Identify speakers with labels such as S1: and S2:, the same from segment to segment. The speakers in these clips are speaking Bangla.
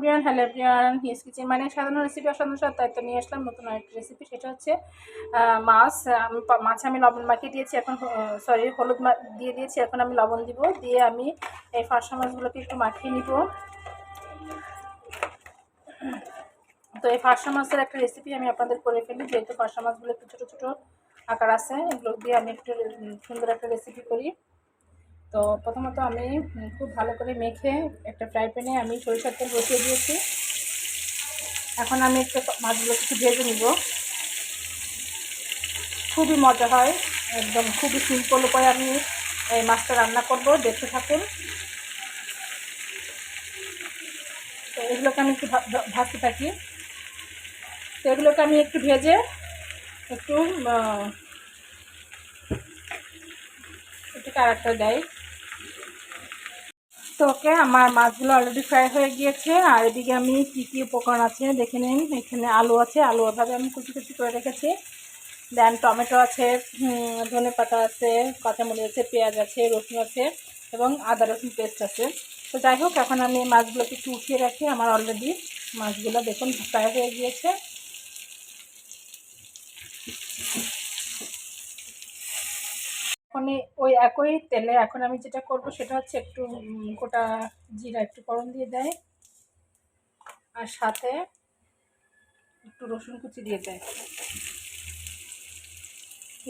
S1: Priyan hello Priyan his kitchen মানে সাধারণ রেসিপি অসাধারণ স্বাদ দায়িত্ব নিয়ে আসলাম নতুন আরেকটি রেসিপি সেটা হচ্ছে মাছ। আমি মাছে আমি লবণ মাখিয়ে দিয়েছি, এখন সরি হলুদ দিয়ে দিয়েছি, এখন আমি লবণ দিব, দিয়ে আমি এই ফার্সা মাছগুলোকে একটু মাখিয়ে নিব। তো এই ফার্সা মাছের একটা রেসিপি আমি আপনাদের করে ফেলি, যেহেতু ফার্সা মাছগুলো একটু ছোটো ছোটো আকার আছে, এগুলো দিয়ে আমি একটু সুন্দর একটা রেসিপি করি। তো প্রথমত আমি খুব ভালো করে মেখে একটা ফ্রাই প্যানে আমি সরিষার তেল বসিয়ে দিয়েছি। এখন আমি একটু মাছগুলো কিছু ভেজে নিব। খুবই মজা হয়, একদম খুবই সিম্পল উপায়ে আমি এই মাছটা রান্না করব, দেখতে থাকুন। তো এগুলোকে আমি একটু ভাজতে থাকি। তো এগুলোকে আমি একটু ভেজে একটু একটু ক্যারেক্টার দেয়। তো ওকে আমার মাছগুলো অলরেডি ফ্রাই হয়ে গিয়েছে। আর এদিকে আমি কী কী উপকরণ আছে দেখে নিন। এখানে আলু আছে, আলু ওভাবে আমি কুচি কুচি করে রেখেছি। দেন টমেটো আছে ধনে পাতা আছে, কাঁচামরিচ আছে, পেঁয়াজ আছে, রসুন আছে এবং আদা রসুন পেস্ট আছে। তো যাই হোক, এখন আমি মাছগুলোকে একটু উঠিয়ে রাখি। আমার অলরেডি মাছগুলো দেখুন ফ্রাই হয়ে গিয়েছে এখন এই- ওই একই তেলে এখন আমি যেটা করব সেটা হচ্ছে একটু গোটা জিরা একটু গরম দিয়ে দেয়। আর সাথে একটু রসুন কুচি দিয়ে দেয়।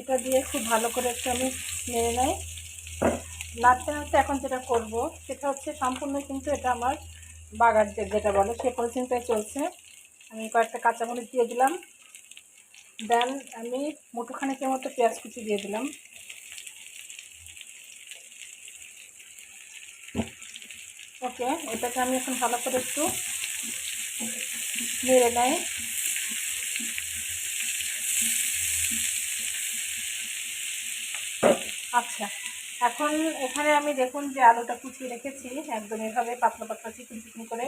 S1: এটা দিয়ে খুব ভালো করে একটু আমি নেড়ে নেয় নাড়তে নাড়তে এখন যেটা করব সেটা হচ্ছে সম্পূর্ণ কিন্তু এটা আমার বাগার যেটা বলে সে পরিচিন্তায় চলছে। আমি কয়েকটা কাঁচামরিচ দিয়ে দিলাম। দেন আমি মুঠোখানেকের মতো পেঁয়াজ কুচি দিয়ে দিলাম। ওকে, এটাকে আমি এখন ভালো করে একটু নেড়ে নেয় আচ্ছা এখন এখানে আমি দেখুন যে আলুটা কুচিয়ে রেখেছি, একদম এভাবে পাতলা পাতলা চিকন চিকন করে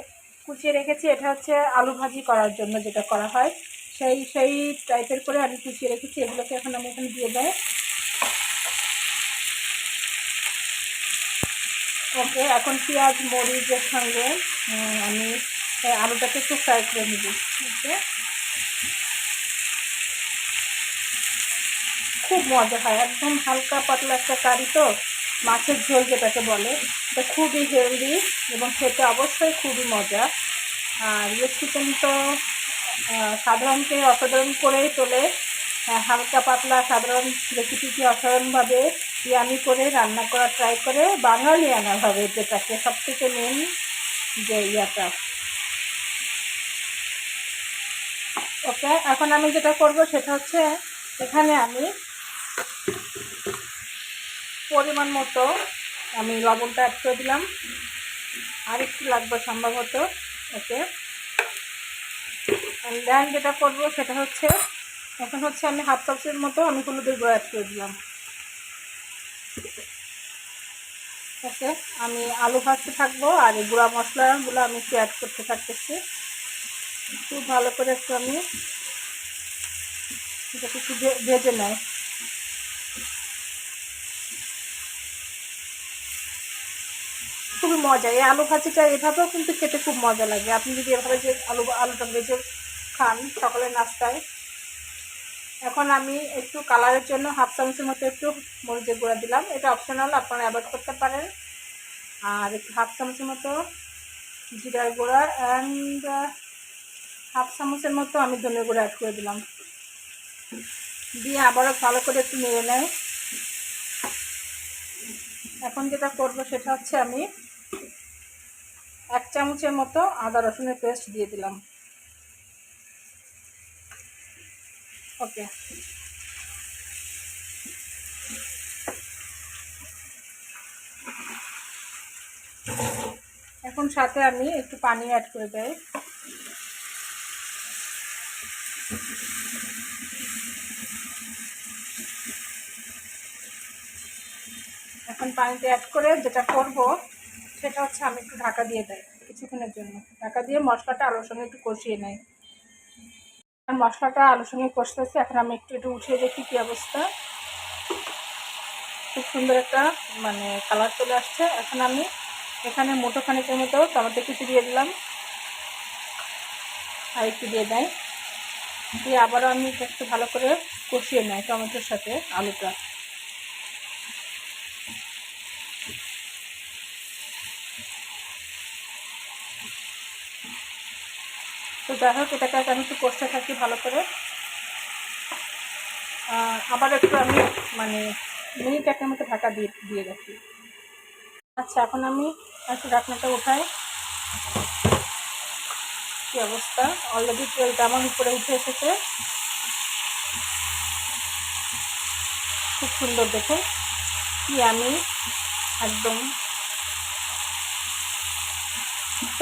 S1: কুচিয়ে রেখেছি। এটা হচ্ছে আলু ভাজি করার জন্য যেটা করা হয়। সেই সেই টাইপের করে আমি কুচিয়ে রেখেছি। এগুলোকে এখন আমি এখানে দিয়ে দেয় ওকে এখন পেঁয়াজ মরিচের সঙ্গে আমি আলুটাকে একটু ফ্রাই করে নিব ওকে? খুব মজা হয় একদম হালকা পাতলা একটা কারি তো মাছের ঝোল যেটাকে বলে এটা খুবই হেলদি এবং খেতে অবশ্যই খুবই মজা। আর ইয়ে চিকেন তো আহ, সাধারণত অসাধারণ করেই তোলে হালকা পাতলা সাধারণ রেসিপিকে অসাধারণভাবে ইয়ামি করে রান্না করা ট্রাই করে বাঙালিয়ানাভাবে যেটাকে সব থেকে মেন যে ইয়াটা। ওকে, এখন আমি যেটা করব সেটা হচ্ছে এখানে আমি পরিমাণ মতো আমি লবণটা অ্যাড করে দিলাম। আর একটু লাগবে সম্ভবত, ওকে। দেন যেটা করব সেটা হচ্ছে, এখন হচ্ছে আমি হাফ চামচের মতো আমি হলুদের গুঁড়ো অ্যাড করে দিলাম। ওকে আমি আলু ভাজতে থাকব আর এই গুঁড়া মশলাগুলো আমি একটু অ্যাড করতে থাকতেছি। খুব ভালো করে একটু আমি এটাকে একটু ভেজে নেয় খুবই মজা। এই আলু ভাজিটা এভাবেও কিন্তু খেতে খুব মজা লাগে। আপনি যদি এভাবে যে আলু আলুটা ভেজে খান, সকালের নাস্তায় এখন আমি একটু কালারের জন্য হাফ চামচের মতো একটু মরিচের গুঁড়া দিলাম। এটা অপশনাল আপনারা অ্যাভয়েড করতে পারেন। আর একটু হাফ চামচের মতো জিরার গুঁড়া অ্যান্ড হাফ চামচের মতো আমি ধনে গুঁড়া অ্যাড করে দিলাম। দিয়ে আবারও ভালো করে একটু নেড়ে নেয় এখন যেটা করব সেটা হচ্ছে আমি এক চামচের মতো আদা রসুনের পেস্ট দিয়ে দিলাম। ওকে এখন সাথে আমি একটু পানি অ্যাড করে দেয় এখন পানিতে অ্যাড করে যেটা করব, সেটা হচ্ছে আমি একটু ঢাকা দিয়ে দেয় কিছুক্ষণের জন্য। ঢাকা দিয়ে মশলাটা আলুর সঙ্গে একটু কষিয়ে নেয় মশলাটা আলুর সঙ্গে কষতেছে, এখন আমি একটু একটু উঠিয়ে দেখি কী অবস্থা। খুব সুন্দর একটা মানে কালার চলে আসছে। এখন আমি এখানে মোটো খানিকের মতো টমেটো কিছু দিয়ে দিলাম। আর একটু দিয়ে দেয়। দিয়ে আবারও আমি একটু ভালো করে কষিয়ে নেয় টমেটোর সাথে আলুটা। যাই হোক এটাকে আমি একটু কষতে থাকি ভালো করে। আবার একটু আমি মানে মিনিট একের মতো ঢাকা দিয়ে দিয়ে রাখি। আচ্ছা এখন আমি একটু ঢাকনাটা উঠাই। কি অবস্থা? অলরেডি তেলটা আমার উপরে উঠে এসেছে। খুব সুন্দর দেখুন। কি আমি একদম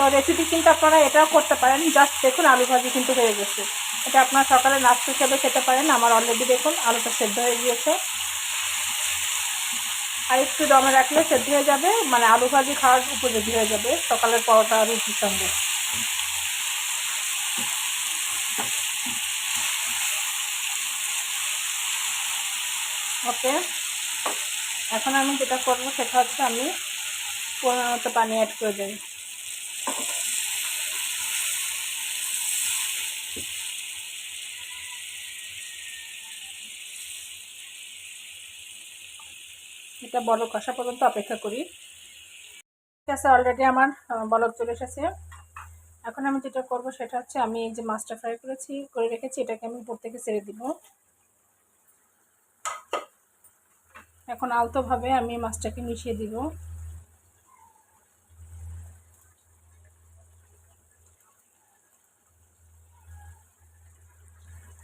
S1: তো রেসিপি কিন্তু আপনারা এটাও করতে পারেন। জাস্ট দেখুন, আলু ভাজি কিন্তু হয়ে গেছে। এটা আপনার সকালে নাস্তা হিসেবে খেতে পারেন। আমার অলরেডি দেখুন, আলুটা সেদ্ধ হয়ে গিয়েছে। আর একটু দমে রাখলে সেদ্ধ হয়ে যাবে। মানে আলু ভাজি খাওয়ার উপযোগী হয়ে যাবে। সকালের পরোটা রুটির সঙ্গে। ওকে এখন আমি যেটা করব, সেটা হচ্ছে আমি পনেরো মতো পানি অ্যাড করে দেবো। এটা বলক কষা পর্যন্ত অপেক্ষা করি। ঠিক আছে অলরেডি আমার বলক চলে এসেছে। এখন আমি যেটা করব সেটা হচ্ছে আমি যে মাছটা ফ্রাই করেছি, করে রেখেছি, এটাকে আমি উপর থেকে ছেড়ে দিব। এখন আলতোভাবে আমি মাছটাকে মিশিয়ে দিব।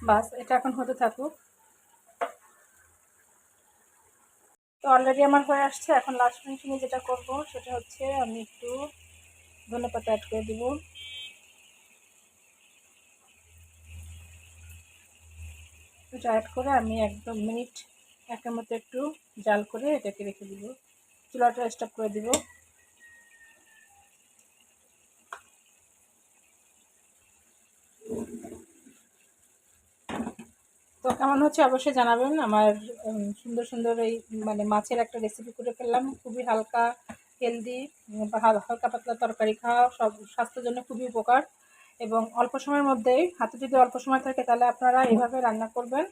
S1: বাস, এটা এখন হতে থাকুক। তো অলরেডি আমার হয়ে আসছে। এখন লাস্ট ফিনিশিংয়ে যেটা করব, সেটা হচ্ছে আমি একটু ধনে পাতা অ্যাড করে দিব। এটা অ্যাড করে আমি একদম মিনিট একের মতো একটু জাল করে এটাকে রেখে দিব। চুলাটা স্টপ করে দিব। তো কেমন হচ্ছে অবশ্যই জানাবেন। আমার সুন্দর সুন্দর এই মানে মাছের একটা রেসিপি করে ফেললাম। খুবই হালকা হেলদি হালকা পাতলা তরকারি খাওয়া সব স্বাস্থ্যের জন্য খুবই উপকার। এবং অল্প সময়ের মধ্যেই, হাতে যদি অল্প সময় থাকে তাহলে আপনারা এভাবে রান্না করবেন।